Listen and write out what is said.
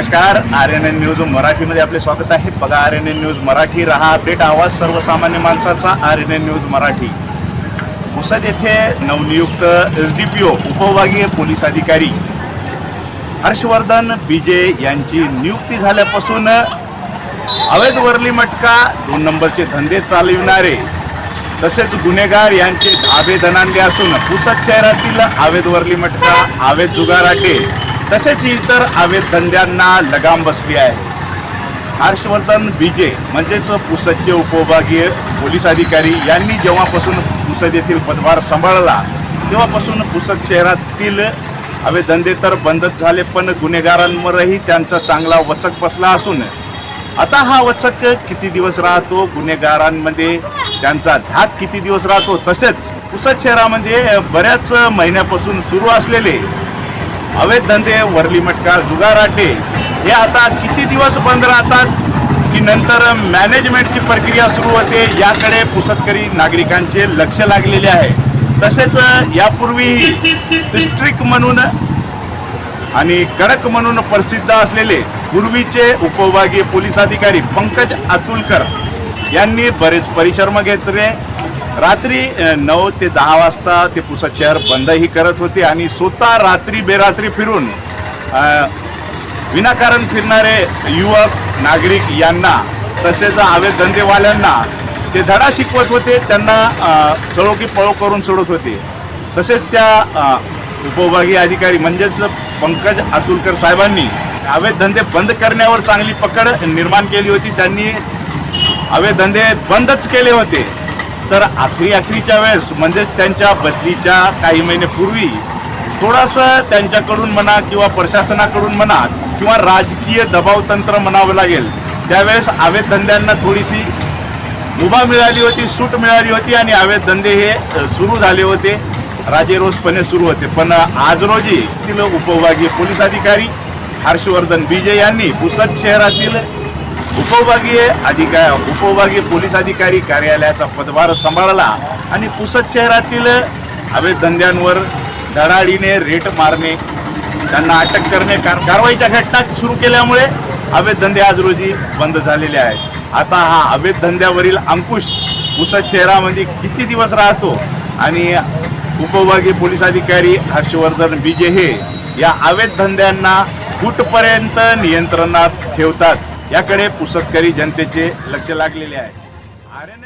नमस्कार R N N news मराठीमध्ये आपले स्वागत आहे. बघा R N N news Marathi रहा अपडेट आवाज सर्वसामान्य माणसाचा R N N news Marathi. Pusad येथे नवनियुक्त एस डी पी ओ उपविभागीय पोलीस अधिकारी हर्षवर्धन बिजे यांची नियुक्ती झाल्यापासून अवैध वरली मटका दोन नंबरचे धंदे चालविणारे तसेच गुन्हेगार यांचे धाबे दणाणले असून पुसद शहरातील अवैध वरली मटका अवैध जुगाराटे तसेच इतर अवैध धंद्यांना लगाम बसली आहे. हर्षवर्धन विजय म्हणजेच पुसदचे उपविभागीय पोलीस अधिकारी यांनी जेव्हापासून पुसद येथील पदभार सांभाळला तेव्हापासून पुसद शहरातील अवैध धंदे तर बंदच झाले पण गुन्हेगारांवरही त्यांचा चांगला वचक बसला असून आता हा वचक किती दिवस राहतो? गुन्हेगारांमध्ये त्यांचा धाक किती दिवस राहतो? तसेच पुसद शहरामध्ये बऱ्याच महिन्यापासून सुरू असलेले अवैध धंदे वरली मटका जुगाराटे हे आता किती दिवस बंद राहतात की नंतर मॅनेजमेंटची प्रक्रिया सुरू होते याकडे पुसतकरी नागरिकांचे लक्ष लागलेले आहे. तसेच यापूर्वीही डिस्ट्रिक्ट म्हणून आणि कडक म्हणून प्रसिद्ध असलेले पूर्वीचे उपविभागीय पोलीस अधिकारी पंकज अतुलकर यांनी बरेच परिश्रम घेतले. रात्री नऊ ते दहा वाजता ते पुसद शहर बंदही करत होते आणि स्वतः रात्री बेरात्री फिरून विनाकारण फिरणारे युवक नागरिक यांना तसेच अवैध धंदेवाल्यांना ते धडा शिकवत होते त्यांना अ, सळो की पळो करून सोडत होते. तसेच त्या उपविभागीय अधिकारी म्हणजेच पंकज अतुलकर साहेबांनी अवैध धंदे बंद करण्यावर चांगली पकड निर्माण केली होती. त्यांनी अवैध धंदे बंदच केले होते. तर आखरी आखरीच्या वेळेस म्हणजेच त्यांच्या बदलीच्या काही महिनेपूर्वी थोडंसं त्यांच्याकडून म्हणा किंवा प्रशासनाकडून म्हणा किंवा राजकीय दबाव तंत्र म्हणावं लागेल त्यावेळेस अवैध धंद्यांना थोडीशी मुभा मिळाली होती सूट मिळाली होती आणि अवैध धंदे हे सुरू झाले होते. राजेरोसपणे सुरू होते. पण आज रोजी तिथलं उपविभागीय पोलीस अधिकारी हर्षवर्धन विजय यांनी पुसद शहरातील उपविभागीय अधिकार उपविभागीय पोलीस अधिकारी कार्यालयाचा पदभार सांभाळला आणि पुसद शहरातील अवैध धंद्यांवर धडाडीने रेट मारणे त्यांना अटक करणे कार कारवाईच्या घटना सुरू केल्यामुळे अवैध धंदे आज रोजी बंद झालेले आहेत. आता हा अवैध धंद्यावरील अंकुश पुसद शहरामध्ये किती दिवस राहतो आणि उपविभागीय पोलीस अधिकारी हर्षवर्धन बीजे हे या अवैध धंद्यांना कुठपर्यंत नियंत्रणात ठेवतात? याकडे पुसतकरी जनतेचे लक्ष लागलेले आहे. R N